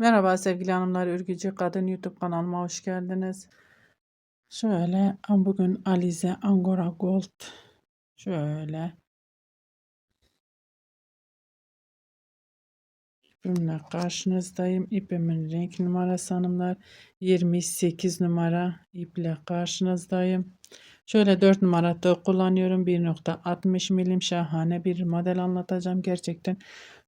Merhaba sevgili hanımlar, Örgücü Kadın YouTube kanalıma hoş geldiniz. Şöyle bugün Alize Angora Gold şöyle ipimle karşınızdayım. İpimin renk numarası hanımlar 28 numara iple karşınızdayım. Şöyle 4 numara tığ kullanıyorum. 1.60 milim şahane bir model anlatacağım. Gerçekten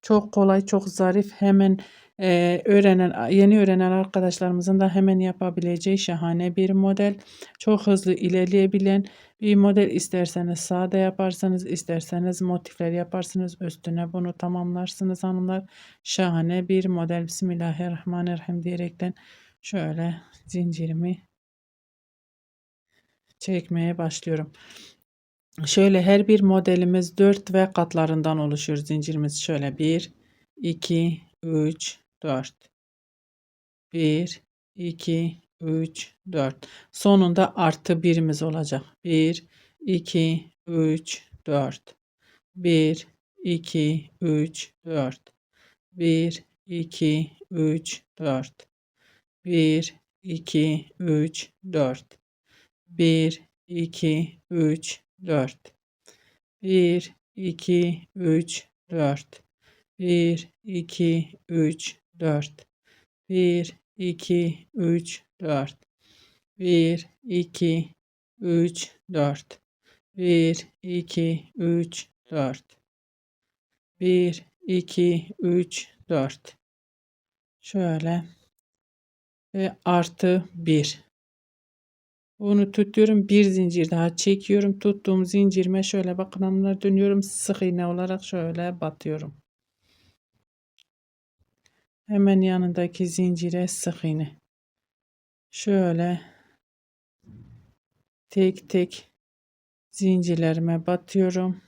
çok kolay, çok zarif. Hemen e, öğrenen, yeni öğrenen arkadaşlarımızın da hemen yapabileceği şahane bir model. Çok hızlı ilerleyebilen bir model. İsterseniz sade yaparsanız, isterseniz motifler yaparsınız. Üstüne bunu tamamlarsınız hanımlar. Şahane bir model. Bismillahirrahmanirrahim diyerekten şöyle zincirimi çekmeye başlıyorum. Şöyle her bir modelimiz 4 ve katlarından oluşuyor zincirimiz. Şöyle 1, 2, 3, 4. 1, 2, 3, 4. Sonunda artı birimiz olacak. 1, 2, 3, 4. 1, 2, 3, 4. 1, 2, 3, 4. 1, 2, 3, 4. 1, 2, 3, 4. 1, 2, 3, 4. 1, 2, 3, 4. 1, 2, 3, 4. 1, 2, 3, 4. 1, 2, 3, 4. 1, 2, 3, 4. Şöyle. Ve artı 1. Bunu tutuyorum. Bir zincir daha çekiyorum. Tuttuğum zincirime şöyle bakın hanımlar dönüyorum. Sık iğne olarak şöyle batıyorum. Hemen yanındaki zincire sık iğne. Şöyle tek tek zincirlerime batıyorum.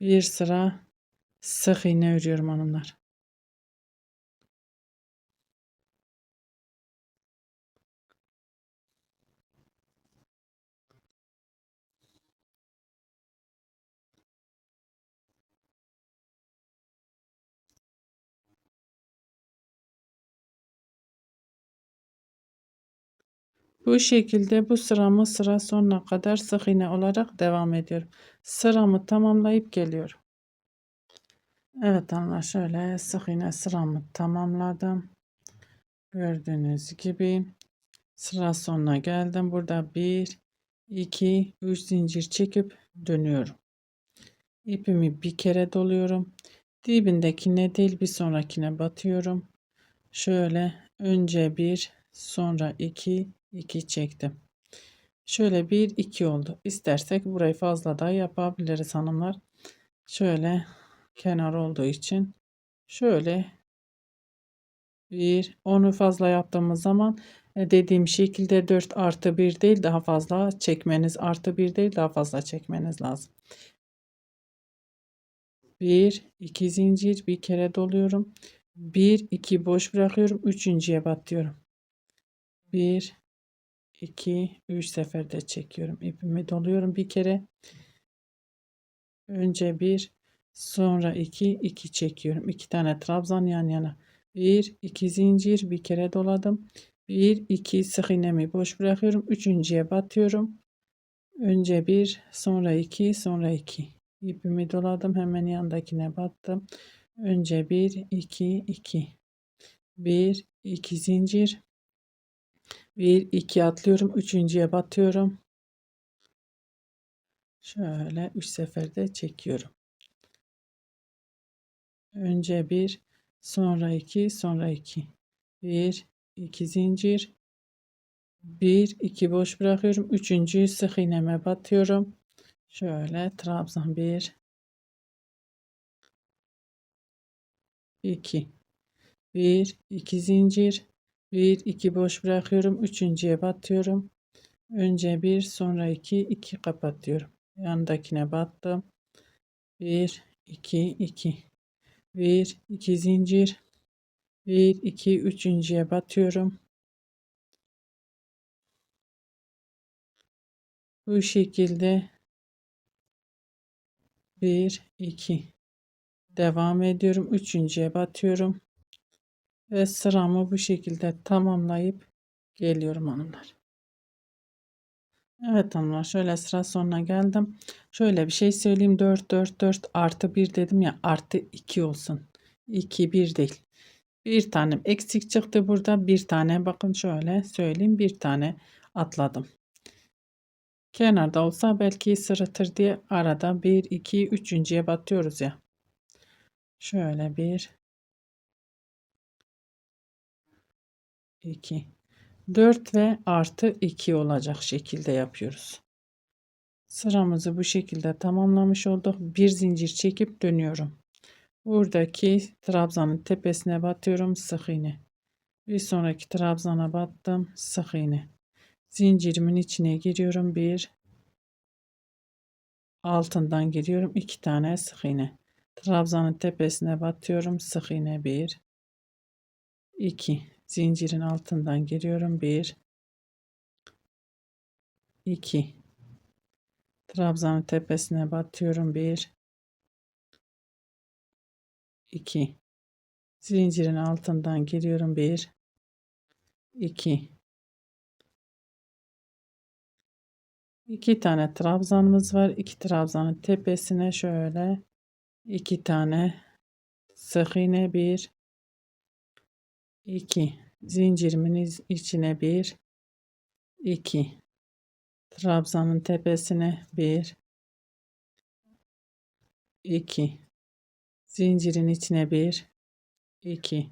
Bir sıra sık iğne örüyorum hanımlar. Bu şekilde bu sıramı sıra sonuna kadar sık iğne olarak devam ediyorum. Sıramı tamamlayıp geliyorum. Evet hanımlar şöyle sık iğne sıramı tamamladım. Gördüğünüz gibi sıra sonuna geldim. Burada 1, 2, 3 zincir çekip dönüyorum. İpimi bir kere doluyorum. Dibindekine değil bir sonrakine batıyorum. Şöyle önce bir sonra iki 2 çektim. Şöyle 1 2 oldu. İstersek burayı fazla da yapabiliriz hanımlar. Şöyle kenar olduğu için şöyle bir onu fazla yaptığımız zaman e, dediğim şekilde 4 artı 1 değil daha fazla çekmeniz artı 1 değil daha fazla çekmeniz lazım. 1 2 zincir bir kere doluyorum. 1 2 boş bırakıyorum. Üçüncüye batıyorum. 1 2 3 seferde çekiyorum. ipimi doluyorum bir kere. Önce bir sonra iki iki çekiyorum. iki tane trabzan yan yana. Bir iki zincir bir kere doladım. Bir iki sık iğnemi boş bırakıyorum. Üçüncüye batıyorum. Önce bir sonra iki sonra iki. ipimi doladım. Hemen yandakine battım. Önce bir iki iki. Bir iki zincir bir, iki atlıyorum. Üçüncüye batıyorum. Şöyle üç seferde çekiyorum. Önce bir, sonra iki, sonra iki. Bir, iki zincir. Bir, iki boş bırakıyorum. Üçüncüyü sık iğneme batıyorum. Şöyle trabzan bir, iki. Bir, iki zincir. 1 2 boş bırakıyorum. Üçüncüye batıyorum. Önce 1 sonra 2 2 kapatıyorum. Yandakine battım. 1 2 2 1 2 zincir 1 2 üçüncüye batıyorum. Bu şekilde 1 2 devam ediyorum. Üçüncüye batıyorum. Ve sıramı bu şekilde tamamlayıp geliyorum hanımlar. Evet hanımlar şöyle sıra sonuna geldim. Şöyle bir şey söyleyeyim 4 4 4 artı 1 dedim ya artı 2 olsun. 2 1 değil. Bir tane eksik çıktı burada. Bir tane bakın şöyle söyleyeyim. Bir tane atladım. Kenarda olsa belki sırıtır diye arada 1 2 üçüncüye batıyoruz ya. Şöyle 1 2 4 ve artı 2 olacak şekilde yapıyoruz. Sıramızı bu şekilde tamamlamış olduk. Bir zincir çekip dönüyorum. Buradaki trabzanın tepesine batıyorum sık iğne. Bir sonraki trabzana battım sık iğne. Zincirimin içine giriyorum. Bir altından giriyorum. iki tane sık iğne. Trabzanın tepesine batıyorum. Sık iğne bir. iki. Zincirin altından giriyorum. Bir. iki. Trabzanın tepesine batıyorum. Bir. 2 zincirin altından giriyorum 1 2 2 tane trabzanımız var. 2 trabzanın tepesine şöyle 2 tane sık iğne 1 2 zincirimin içine 1 2 trabzanın tepesine 1 2 zincirin içine bir. İki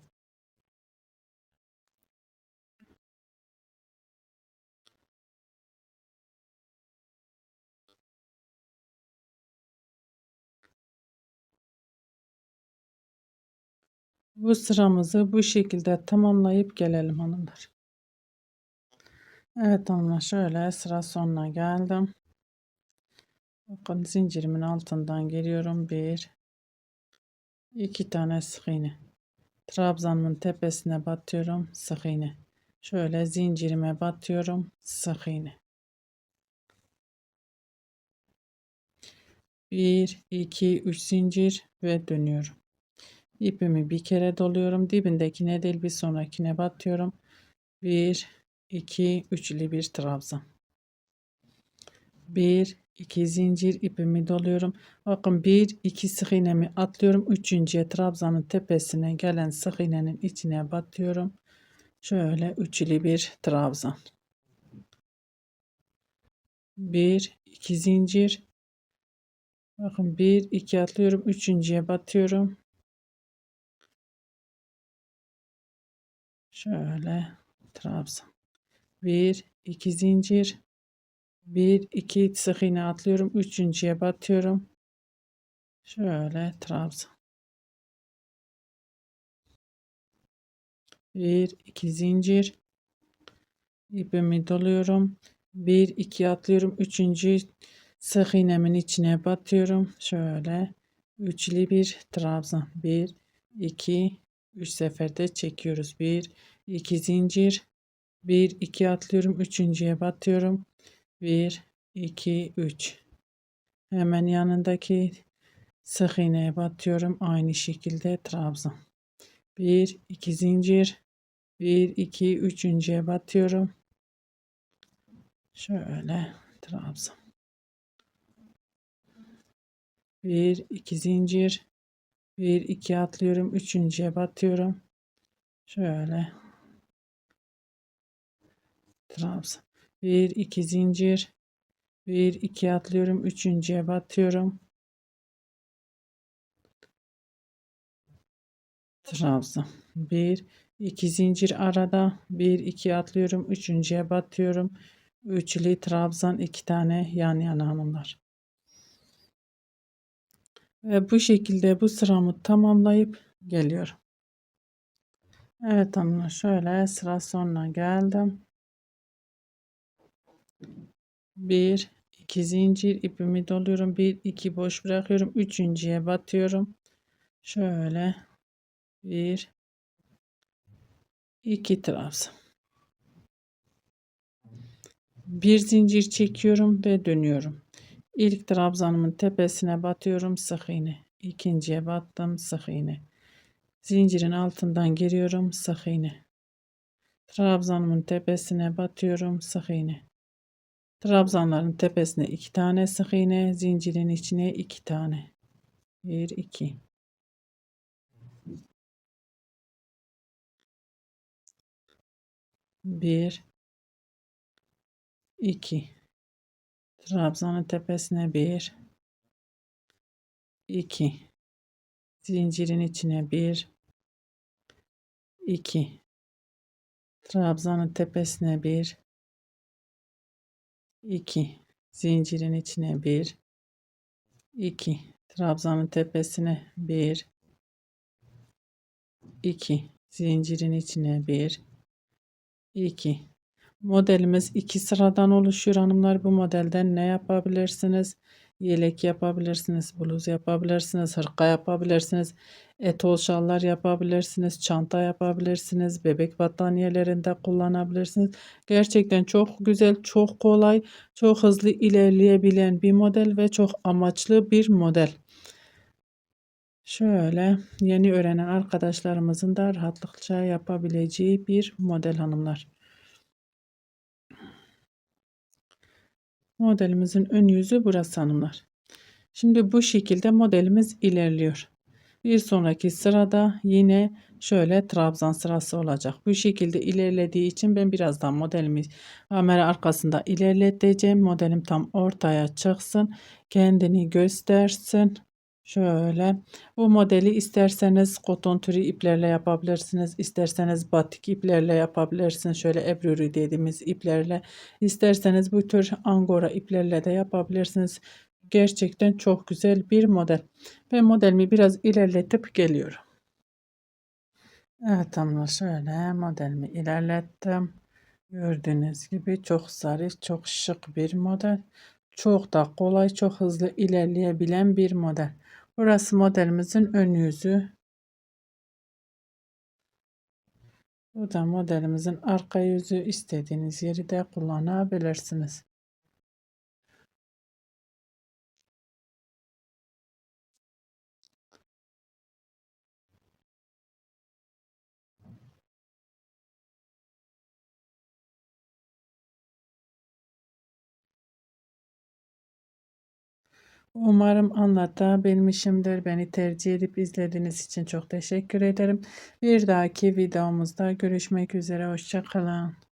Bu sıramızı bu şekilde tamamlayıp gelelim hanımlar. Evet hanımlar şöyle sıra sonuna geldim. Bakın zincirimin altından geliyorum. Bir, iki tane sık iğne. Trabzanımın tepesine batıyorum. Sık iğne. Şöyle zincirime batıyorum. Sık iğne. 1 2 3 zincir ve dönüyorum. İpimi bir kere doluyorum. Dibindekine değil bir sonrakine batıyorum. 1 2 üçlü bir trabzan. 1 2 zincir ipimi doluyorum. Bakın 1 2 sık iğnemi atlıyorum. Üçüncüye trabzanın tepesine gelen sık iğnenin içine batıyorum. Şöyle üçlü bir trabzan. 1 2 zincir. Bakın 1 2 atlıyorum. Üçüncüye batıyorum. Şöyle trabzan. 1 2 zincir 1 2 sık iğne atlıyorum. Üçüncüye batıyorum. Şöyle trabzan. 1 2 zincir ipimi doluyorum. 1 2 atlıyorum. Üçüncü sık iğnemin içine batıyorum. Şöyle üçlü bir trabzan. 1 2 3 seferde çekiyoruz. 1 2 zincir. 1 2 atlıyorum. Üçüncüye batıyorum. 1 2 3 hemen yanındaki sık iğneye batıyorum. Aynı şekilde trabzan. 1 2 zincir. 1 2 üçüncüye batıyorum. Şöyle trabzan. 1 2 zincir 1 2 atlıyorum üçüncüye batıyorum. Şöyle. Trabzan 1 2 zincir. 1 2 atlıyorum üçüncüye batıyorum. Trabzan 1 2 zincir arada. 1 2 atlıyorum üçüncüye batıyorum. Üçlü trabzan iki tane yan yana hanımlar ve bu şekilde bu sıramı tamamlayıp geliyorum. Evet hanımlar şöyle sıra sonuna geldim. 1 2 zincir ipimi doluyorum. 1 2 boş bırakıyorum. Üçüncüye batıyorum. Şöyle 1 2 trabzan. Bir zincir çekiyorum ve dönüyorum ilk trabzanımın tepesine batıyorum sık iğne. İkinciye battım sık iğne. Zincirin altından giriyorum sık iğne. Trabzanımın tepesine batıyorum sık iğne. Trabzanların tepesine iki tane sık iğne zincirin içine iki tane. Bir iki. Bir iki trabzanın tepesine bir iki. Zincirin içine bir iki. Trabzanın tepesine bir iki. Zincirin içine bir iki. Trabzanın tepesine bir iki. Zincirin içine bir iki modelimiz iki sıradan oluşuyor. Hanımlar bu modelden ne yapabilirsiniz? Yelek yapabilirsiniz bluz yapabilirsiniz hırka yapabilirsiniz etol şallar yapabilirsiniz çanta yapabilirsiniz bebek battaniyelerinde kullanabilirsiniz. Gerçekten çok güzel çok kolay çok hızlı ilerleyebilen bir model ve çok amaçlı bir model. Şöyle yeni öğrenen arkadaşlarımızın da rahatlıkça yapabileceği bir model hanımlar. Modelimizin ön yüzü burası hanımlar. Şimdi bu şekilde modelimiz ilerliyor. Bir sonraki sırada yine şöyle trabzan sırası olacak. Bu şekilde ilerlediği için ben birazdan modelimi kamera arkasında ilerleteceğim. Modelim tam ortaya çıksın. Kendini göstersin. Şöyle bu modeli isterseniz koton türü iplerle yapabilirsiniz. isterseniz batik iplerle yapabilirsiniz. Şöyle ebruri dediğimiz iplerle. isterseniz bu tür angora iplerle de yapabilirsiniz. Gerçekten çok güzel bir model. Ben modelimi biraz ilerletip geliyorum. Evet ama şöyle modelimi ilerlettim. Gördüğünüz gibi çok zarif, çok şık bir model. Çok da kolay, çok hızlı ilerleyebilen bir model. Burası modelimizin ön yüzü. Bu da modelimizin arka yüzü. istediğiniz yeri de kullanabilirsiniz. Umarım anlatabilmişimdir. Beni tercih edip izlediğiniz için çok teşekkür ederim. Bir dahaki videomuzda görüşmek üzere. Hoşçakalın.